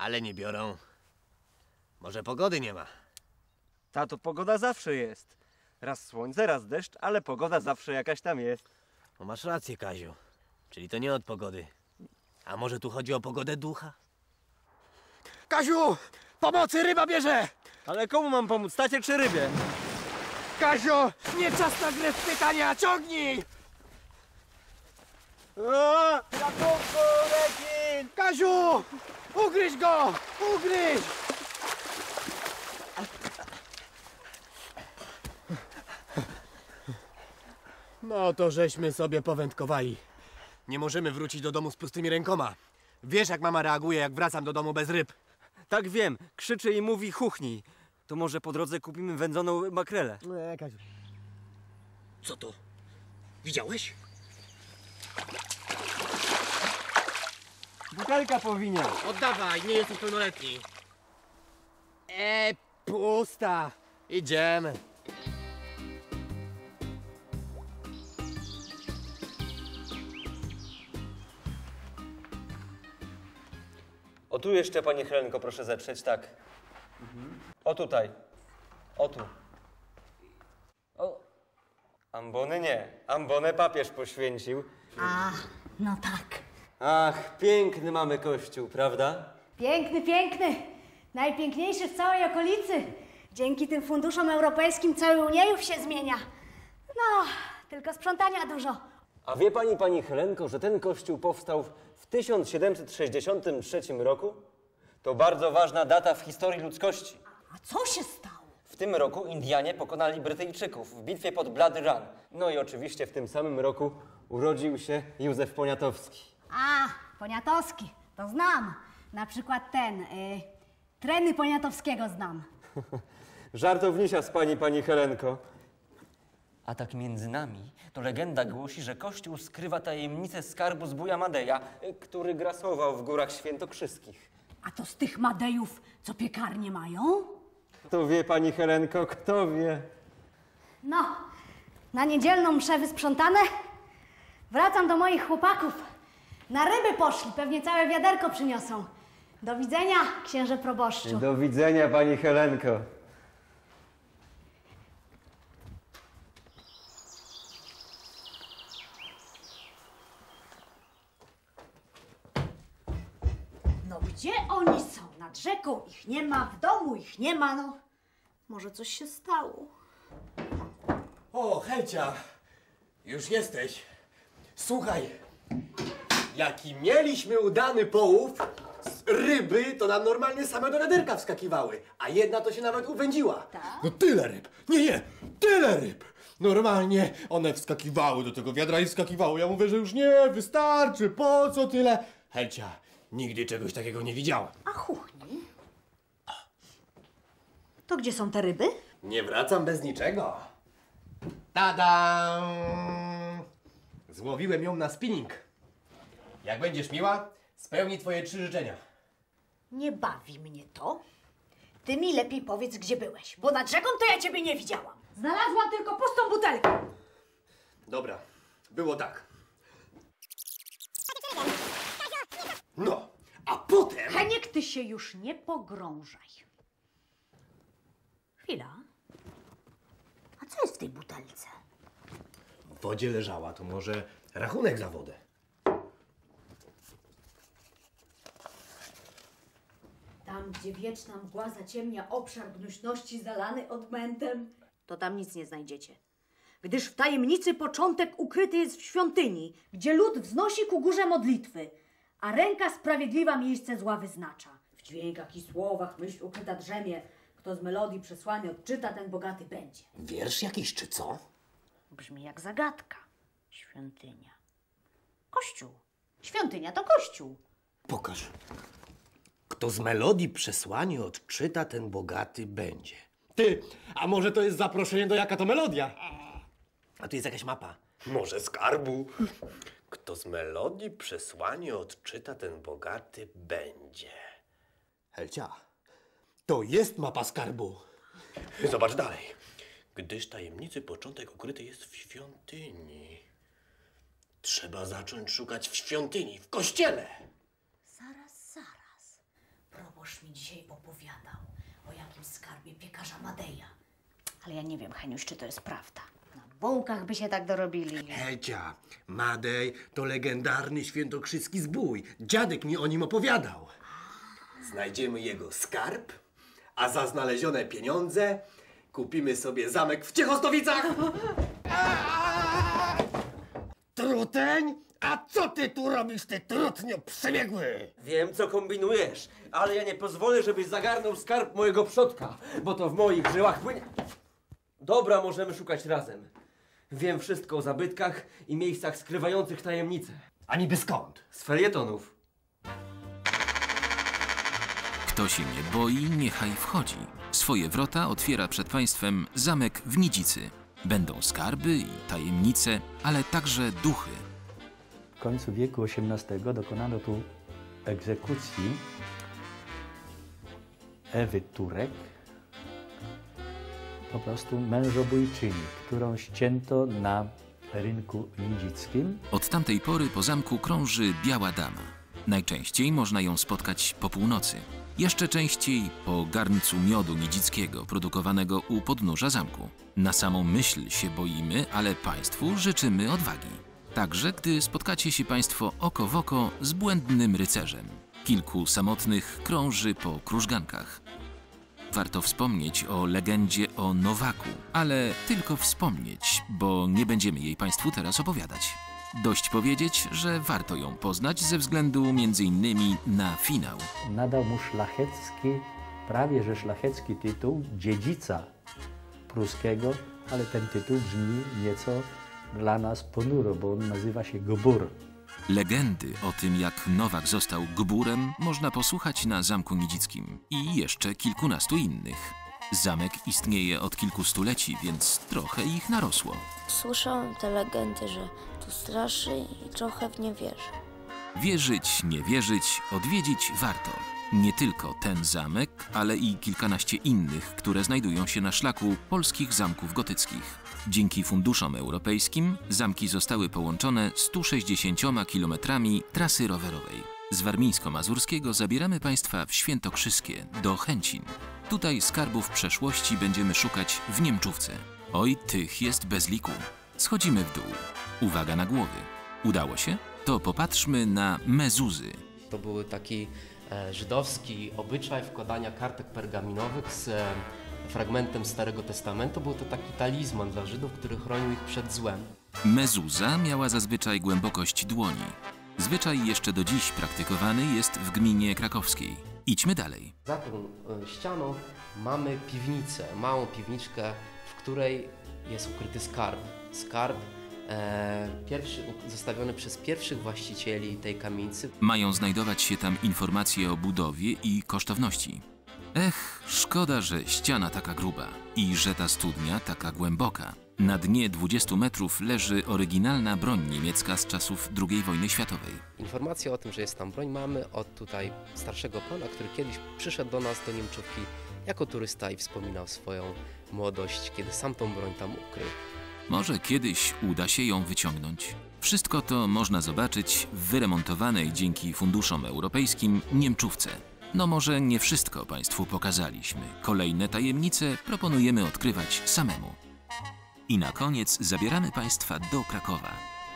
Ale nie biorą. Może pogody nie ma. Tato, pogoda zawsze jest. Raz słońce, raz deszcz, ale pogoda zawsze jakaś tam jest. No masz rację, Kaziu. Czyli to nie od pogody. A może tu chodzi o pogodę ducha? Kaziu! Pomocy, ryba bierze! Ale komu mam pomóc, tacie czy rybie? Kaziu! Nie czas na grę w pytania, ciągnij! O, ratunku, rekin! Kaziu! Ugryź go! Ugryź! No to żeśmy sobie powędkowali. Nie możemy wrócić do domu z pustymi rękoma. Wiesz, jak mama reaguje, jak wracam do domu bez ryb. Tak wiem, krzyczy i mówi chuchnij. To może po drodze kupimy wędzoną makrelę. Nie, Kaziu. Co to? Widziałeś? Butelka powinien. Oddawaj, nie jesteś pełnoletni. E, pusta. Idziemy. O tu jeszcze, panie Helenko, proszę zetrzeć, tak. O tutaj. O tu. O. Ambony nie. Ambonę papież poświęcił. A, no tak. Ach, piękny mamy kościół, prawda? Piękny, piękny. Najpiękniejszy w całej okolicy. Dzięki tym funduszom europejskim cały Uniejów się zmienia. No, tylko sprzątania dużo. A wie pani, pani Helenko, że ten kościół powstał w 1763 roku? To bardzo ważna data w historii ludzkości. A co się stało? W tym roku Indianie pokonali Brytyjczyków w bitwie pod Bloody Run. No i oczywiście w tym samym roku urodził się Józef Poniatowski. A, Poniatowski, to znam. Na przykład ten, y, treny Poniatowskiego znam. Żartownisia z pani, pani Helenko. A tak między nami, to legenda głosi, że Kościół skrywa tajemnicę skarbu z Buja Madeja, y, który grasował w górach świętokrzyskich. A to z tych Madejów, co piekarnie mają? Kto wie, pani Helenko, kto wie? No, na niedzielną mszę wysprzątane. Wracam do moich chłopaków. Na ryby poszli, pewnie całe wiaderko przyniosą. Do widzenia, księże proboszczu. Do widzenia, pani Helenko. No gdzie oni są? Nad rzeką ich nie ma, w domu ich nie ma, no. Może coś się stało. O, Helcia, już jesteś. Słuchaj, jaki mieliśmy udany połów, z ryby to nam normalnie same do wiaderka wskakiwały, a jedna to się nawet uwędziła. Tak? No tyle ryb, nie, nie, tyle ryb. Normalnie one wskakiwały do tego wiadra i wskakiwały. Ja mówię, że już nie, wystarczy, po co tyle? Helcia, nigdy czegoś takiego nie widziała. A chuchni. To gdzie są te ryby? Nie wracam bez niczego. Tada! Złowiłem ją na spinning. Jak będziesz miła, spełni twoje trzy życzenia. Nie bawi mnie to. Ty mi lepiej powiedz, gdzie byłeś, bo nad rzeką to ja ciebie nie widziałam. Znalazłam tylko pustą butelkę. Dobra, było tak. No, a potem... Heniek, ty się już nie pogrążaj. Chwila. A co jest w tej butelce? W wodzie leżała, to może rachunek za wodę. Tam, gdzie wieczna mgła zaciemnia obszar gnuśności zalany odmętem, to tam nic nie znajdziecie. Gdyż w tajemnicy początek ukryty jest w świątyni, gdzie lud wznosi ku górze modlitwy, a ręka sprawiedliwa miejsce zła wyznacza. W dźwiękach i słowach myśl ukryta drzemie, kto z melodii przesłanie odczyta, ten bogaty będzie. Wiersz jakiś czy co? Brzmi jak zagadka. Świątynia. Kościół. Świątynia to kościół. Pokaż. Kto z melodii przesłanie odczyta, ten bogaty będzie. Ty, a może to jest zaproszenie do jaka to melodia? A tu jest jakaś mapa. Może skarbu. Kto z melodii przesłanie odczyta, ten bogaty będzie. Helcia, to jest mapa skarbu. Zobacz dalej. Gdyż tajemnicy początek ukryty jest w świątyni. Trzeba zacząć szukać w świątyni, w kościele. Łoż mi dzisiaj opowiadał o jakimś skarbie piekarza Madeja. Ale ja nie wiem, Heniuś, czy to jest prawda. Na bułkach by się tak dorobili. Hecia, Madej to legendarny świętokrzyski zbój. Dziadek mi o nim opowiadał. Znajdziemy jego skarb, a za znalezione pieniądze kupimy sobie zamek w Ciechostowicach. Truteń? A co ty tu robisz, ty trutnio przebiegły? Wiem, co kombinujesz, ale ja nie pozwolę, żebyś zagarnął skarb mojego przodka, bo to w moich żyłach płynie. Dobra, możemy szukać razem. Wiem wszystko o zabytkach i miejscach skrywających tajemnice. A niby skąd? Z felietonów. Kto się nie boi, niechaj wchodzi. Swoje wrota otwiera przed państwem zamek w Nidzicy. Będą skarby i tajemnice, ale także duchy. W końcu wieku XVIII dokonano tu egzekucji Ewy Turek, po prostu mężobójczyni, którą ścięto na rynku nidzickim. Od tamtej pory po zamku krąży biała dama. Najczęściej można ją spotkać po północy. Jeszcze częściej po garncu miodu nidzickiego produkowanego u podnóża zamku. Na samą myśl się boimy, ale Państwu życzymy odwagi. Także gdy spotkacie się Państwo oko w oko z błędnym rycerzem. Kilku samotnych krąży po krużgankach. Warto wspomnieć o legendzie o Nowaku, ale tylko wspomnieć, bo nie będziemy jej Państwu teraz opowiadać. Dość powiedzieć, że warto ją poznać ze względu m.in. na finał. Nadał mu szlachecki, prawie że szlachecki tytuł dziedzica pruskiego, ale ten tytuł brzmi nieco dla nas ponuro, bo on nazywa się Gobur. Legendy o tym, jak Nowak został gburem, można posłuchać na Zamku Nidzickim i jeszcze kilkunastu innych. Zamek istnieje od kilku stuleci, więc trochę ich narosło. Słyszałem te legendy, że tu straszy i trochę w nie wierzę. Wierzyć, nie wierzyć, odwiedzić warto. Nie tylko ten zamek, ale i kilkanaście innych, które znajdują się na szlaku polskich zamków gotyckich. Dzięki funduszom europejskim zamki zostały połączone 160 kilometrami trasy rowerowej. Z warmińsko-mazurskiego zabieramy Państwa w Świętokrzyskie, do Chęcin. Tutaj skarbów przeszłości będziemy szukać w Niemczówce. Oj, tych jest bez liku. Schodzimy w dół. Uwaga na głowy. Udało się? To popatrzmy na mezuzy. To był taki żydowski obyczaj wkładania kartek pergaminowych z e, fragmentem Starego Testamentu. Był to taki talizman dla Żydów, który chronił ich przed złem. Mezuza miała zazwyczaj głębokość dłoni. Zwyczaj jeszcze do dziś praktykowany jest w gminie krakowskiej. Idźmy dalej. Za tą e, ścianą mamy piwnicę, małą piwniczkę, w której jest ukryty skarb. Skarb e, pierwszy, zostawiony przez pierwszych właścicieli tej kamienicy. Mają znajdować się tam informacje o budowie i kosztowności. Ech, szkoda, że ściana taka gruba i że ta studnia taka głęboka. Na dnie 20 metrów leży oryginalna broń niemiecka z czasów II wojny światowej. Informację o tym, że jest tam broń mamy od tutaj starszego pana, który kiedyś przyszedł do nas do Niemczówki jako turysta i wspominał swoją młodość, kiedy sam tą broń tam ukrył. Może kiedyś uda się ją wyciągnąć. Wszystko to można zobaczyć w wyremontowanej dzięki funduszom europejskim Niemczówce. No może nie wszystko Państwu pokazaliśmy. Kolejne tajemnice proponujemy odkrywać samemu. I na koniec zabieramy Państwa do Krakowa.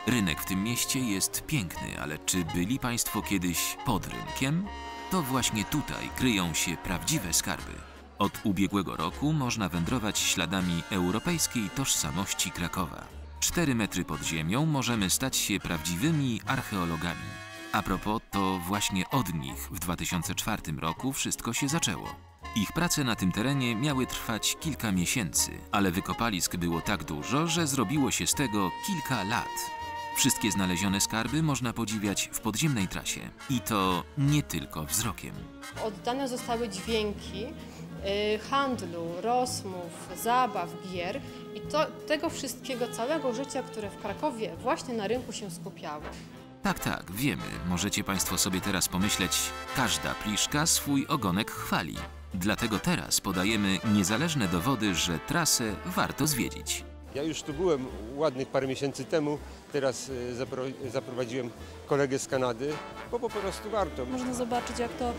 Rynek w tym mieście jest piękny, ale czy byli Państwo kiedyś pod rynkiem? To właśnie tutaj kryją się prawdziwe skarby. Od ubiegłego roku można wędrować śladami europejskiej tożsamości Krakowa. Cztery metry pod ziemią możemy stać się prawdziwymi archeologami. A propos, to właśnie od nich w 2004 roku wszystko się zaczęło. Ich prace na tym terenie miały trwać kilka miesięcy, ale wykopalisk było tak dużo, że zrobiło się z tego kilka lat. Wszystkie znalezione skarby można podziwiać w podziemnej trasie. I to nie tylko wzrokiem. Oddane zostały dźwięki handlu, rozmów, zabaw, gier i to, tego wszystkiego całego życia, które w Krakowie właśnie na rynku się skupiało. Tak, tak, wiemy. Możecie Państwo sobie teraz pomyśleć, każda pliszka swój ogonek chwali. Dlatego teraz podajemy niezależne dowody, że trasę warto zwiedzić. Ja już tu byłem ładnych parę miesięcy temu, teraz e, zapro- zaprowadziłem kolegę z Kanady, bo po prostu warto. Można zobaczyć, jak to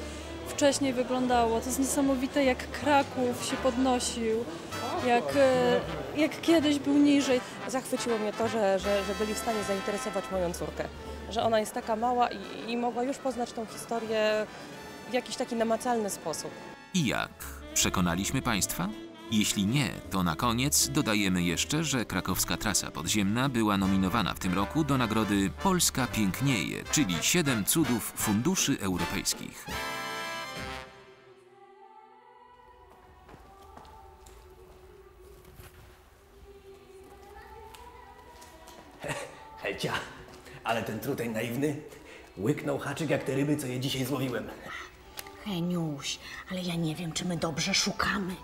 wcześniej wyglądało. To jest niesamowite, jak Kraków się podnosił, jak, e, jak kiedyś był niżej. Zachwyciło mnie to, że, że, że byli w stanie zainteresować moją córkę. Że ona jest taka mała i, i mogła już poznać tą historię w jakiś taki namacalny sposób. I jak? Przekonaliśmy Państwa? Jeśli nie, to na koniec dodajemy jeszcze, że krakowska trasa podziemna była nominowana w tym roku do nagrody Polska Pięknieje, czyli 7 cudów funduszy europejskich. Helcia, ale ten truteń naiwny łyknął haczyk jak te ryby, co je dzisiaj złowiłem. Heniuś, ale ja nie wiem, czy my dobrze szukamy.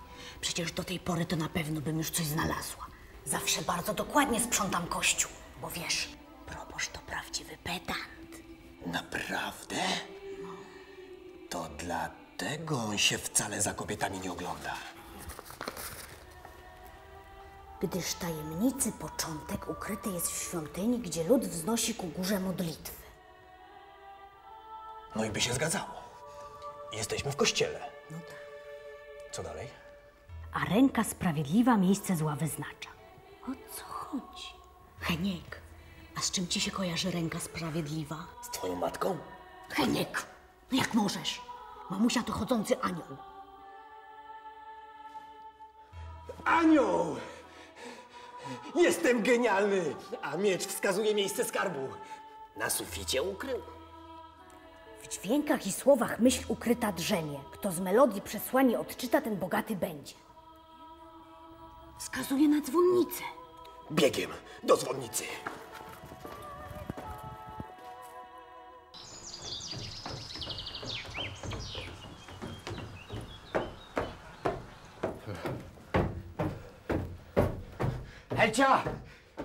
Przecież do tej pory to na pewno bym już coś znalazła. Zawsze bardzo dokładnie sprzątam kościół, bo wiesz, proboszcz to prawdziwy pedant. Naprawdę? To dlatego on się wcale za kobietami nie ogląda. Gdyż tajemnicy początek ukryty jest w świątyni, gdzie lud wznosi ku górze modlitwy. No i by się zgadzało. Jesteśmy w kościele. No tak. Co dalej? A ręka sprawiedliwa miejsce zła wyznacza. O co chodzi? Heniek, a z czym ci się kojarzy ręka sprawiedliwa? Z twoją matką? Heniek, no jak możesz? Mamusia to chodzący anioł. Anioł! Jestem genialny! A miecz wskazuje miejsce skarbu. Na suficie ukrył. W dźwiękach i słowach myśl ukryta drzemie. Kto z melodii przesłanie odczyta, ten bogaty będzie. Wskazuje na dzwonnicę. Biegiem do dzwonnicy. Helcia!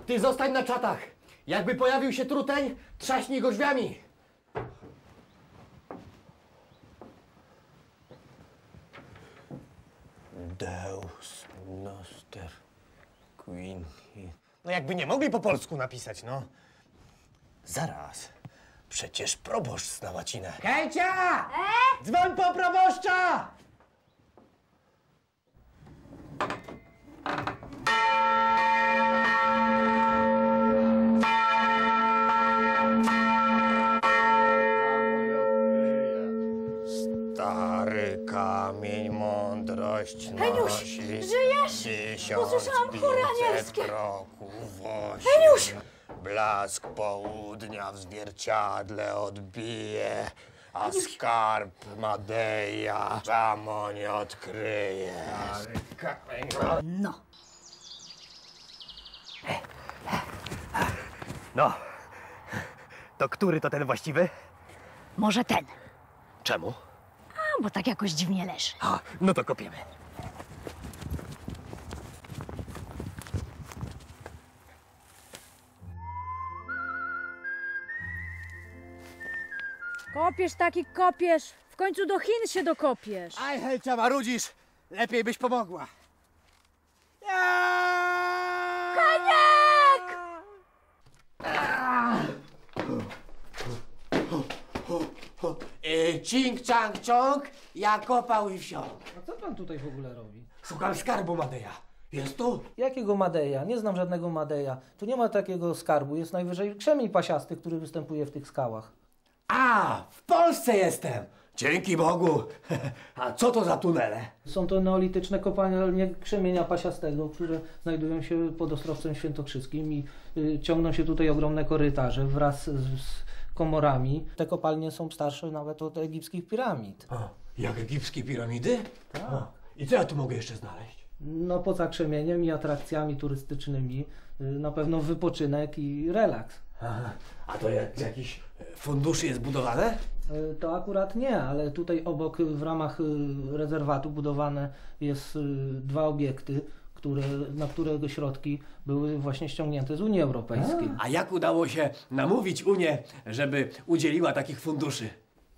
Ty zostań na czatach! Jakby pojawił się truteń, trzaśnij go drzwiami! Deus noster quin. No jakby nie mogli po polsku napisać, no. Zaraz. Przecież proboszcz zna łacinę. Helcia! E? Dzwoń po proboszcza! Heniusz, nosi. żyjesz? Usłyszałam chóry anielskie. kroków. Heniusz! Blask południa w zwierciadle odbije, a skarb Madeja samo nie odkryje. No. No, to który to ten właściwy? Może ten. Czemu? Bo tak jakoś dziwnie leży. A, no to kopiemy. Kopiesz taki kopiesz. W końcu do Chin się dokopiesz. Aj, Helcia, marudzisz. Lepiej byś pomogła. Koniak! E, Cing, czang, ciąg, ja kopał i wsiąk. A co pan tutaj w ogóle robi? Szukam skarbu Madeja. Jest tu? Jakiego Madeja? Nie znam żadnego Madeja. Tu nie ma takiego skarbu. Jest najwyżej krzemień pasiasty, który występuje w tych skałach. A, w Polsce jestem. Dzięki Bogu. A co to za tunele? Są to neolityczne kopalnie krzemienia pasiastego, które znajdują się pod Ostrowcem Świętokrzyskim i y, ciągną się tutaj ogromne korytarze wraz z, z komorami. Te kopalnie są starsze nawet od egipskich piramid. A, jak egipskie piramidy? A, I co ja tu mogę jeszcze znaleźć? No poza krzemieniem i atrakcjami turystycznymi y, na pewno wypoczynek i relaks. Aha. A to jak z jakichś e, funduszy jest budowane? Y, To akurat nie, ale tutaj obok w ramach y, rezerwatu budowane jest dwa obiekty, które, na którego środki były właśnie ściągnięte z Unii Europejskiej. A jak udało się namówić Unię, żeby udzieliła takich funduszy?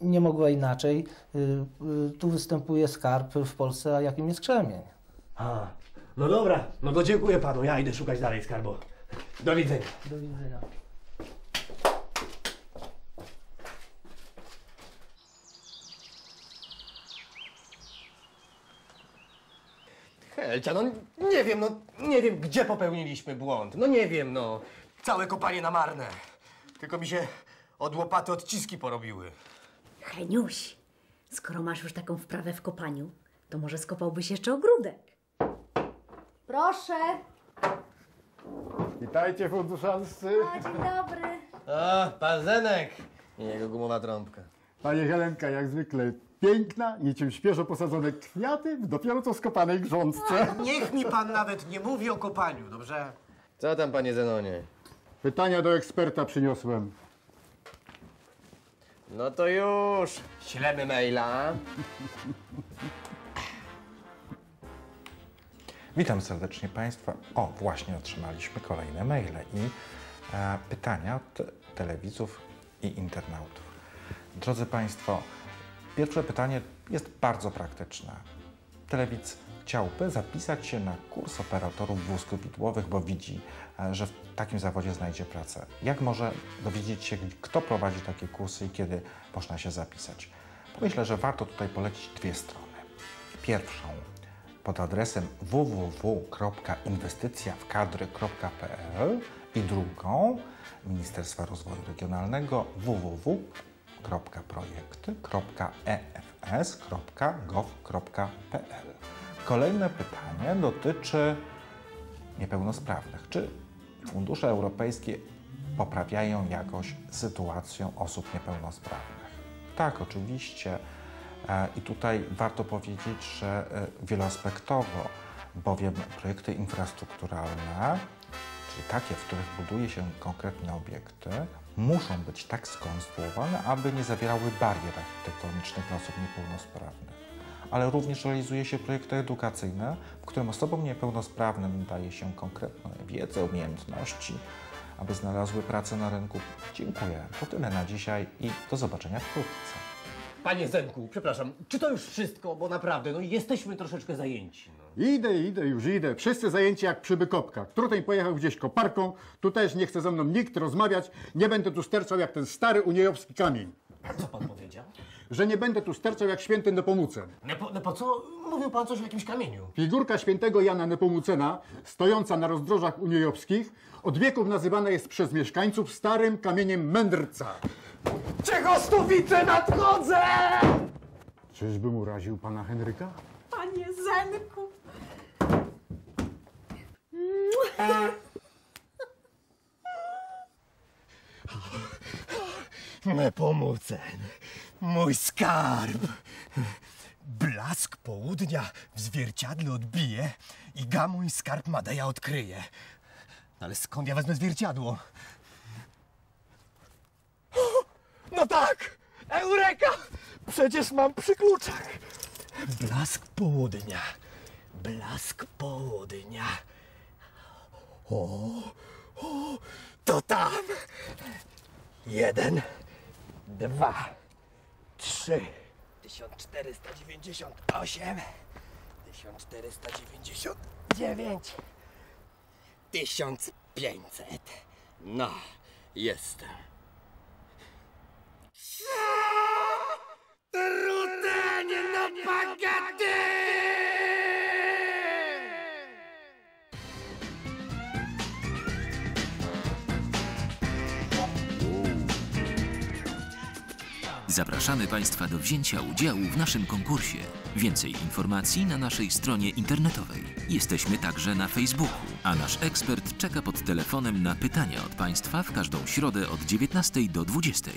Nie mogła inaczej. Y, y, Tu występuje skarb w Polsce, a jakim jest krzemień. A, no dobra, no to dziękuję panu. Ja idę szukać dalej skarbu. Do widzenia. Do widzenia. Elcia, no nie wiem, no nie wiem, gdzie popełniliśmy błąd. No nie wiem, no. Całe kopanie na marne. Tylko mi się od łopaty odciski porobiły. Heniuś, skoro masz już taką wprawę w kopaniu, to może skopałbyś jeszcze ogródek. Proszę. Witajcie funduszanscy. O, dzień dobry. A, pan Zenek i jego gumowa trąbka. Pani Helenka, jak zwykle piękna, niczym świeżo posadzone kwiaty w dopiero co skopanej grządce. Niech mi pan nawet nie mówi o kopaniu, dobrze? Co tam, panie Zenonie? Pytania do eksperta przyniosłem. No to już. Ślemy maila. Witam serdecznie Państwa. O, właśnie otrzymaliśmy kolejne maile i e, pytania od telewizów i internautów. Drodzy Państwo, pierwsze pytanie jest bardzo praktyczne. Telewidz chciałby zapisać się na kurs operatorów wózków widłowych, bo widzi, e, że w takim zawodzie znajdzie pracę. Jak może dowiedzieć się, kto prowadzi takie kursy i kiedy można się zapisać? Myślę, że warto tutaj polecić dwie strony. Pierwszą pod adresem www.inwestycjawkadry.pl i drugą Ministerstwa Rozwoju Regionalnego www.projekty.efs.gov.pl. Kolejne pytanie dotyczy niepełnosprawnych. Czy fundusze europejskie poprawiają jakoś sytuację osób niepełnosprawnych? Tak, oczywiście. E, I tutaj warto powiedzieć, że e, wieloaspektowo, bowiem projekty infrastrukturalne, czyli takie, w których buduje się konkretne obiekty, muszą być tak skonstruowane, aby nie zawierały barier architektonicznych dla osób niepełnosprawnych. Ale również realizuje się projekty edukacyjne, w którym osobom niepełnosprawnym daje się konkretną wiedzę, umiejętności, aby znalazły pracę na rynku. Dziękuję. To tyle na dzisiaj i do zobaczenia wkrótce. Panie Zenku, przepraszam, czy to już wszystko? Bo naprawdę, no jesteśmy troszeczkę zajęci. No. Idę, idę, już idę. Wszyscy zajęci jak przy bykopkach. Pojechał gdzieś koparką, tu też nie chce ze mną nikt rozmawiać. Nie będę tu sterczał jak ten stary uniejowski kamień. Co pan powiedział? Że nie będę tu sterczał jak święty Nepomucen. No po, no po co mówił pan coś o jakimś kamieniu? Figurka świętego Jana Nepomucena, stojąca na rozdrożach uniejowskich, od wieków nazywana jest przez mieszkańców starym kamieniem mędrca. Czechostowice nadchodzę! Czyżbym uraził pana Henryka? Panie Zenku. Nepomucen, mój skarb. Blask południa w zwierciadle odbije i gamoń skarb Madeja odkryje. Ale skąd ja wezmę zwierciadło? No tak! Eureka! Przecież mam przy kluczach. Blask południa. Blask południa. O, o, to tam. Jeden, dwa, trzy. 1498. 1499. 1500. No, jestem. Trudenie na pagaty! Zapraszamy Państwa do wzięcia udziału w naszym konkursie. Więcej informacji na naszej stronie internetowej. Jesteśmy także na Facebooku, a nasz ekspert czeka pod telefonem na pytania od Państwa w każdą środę od 19 do 20.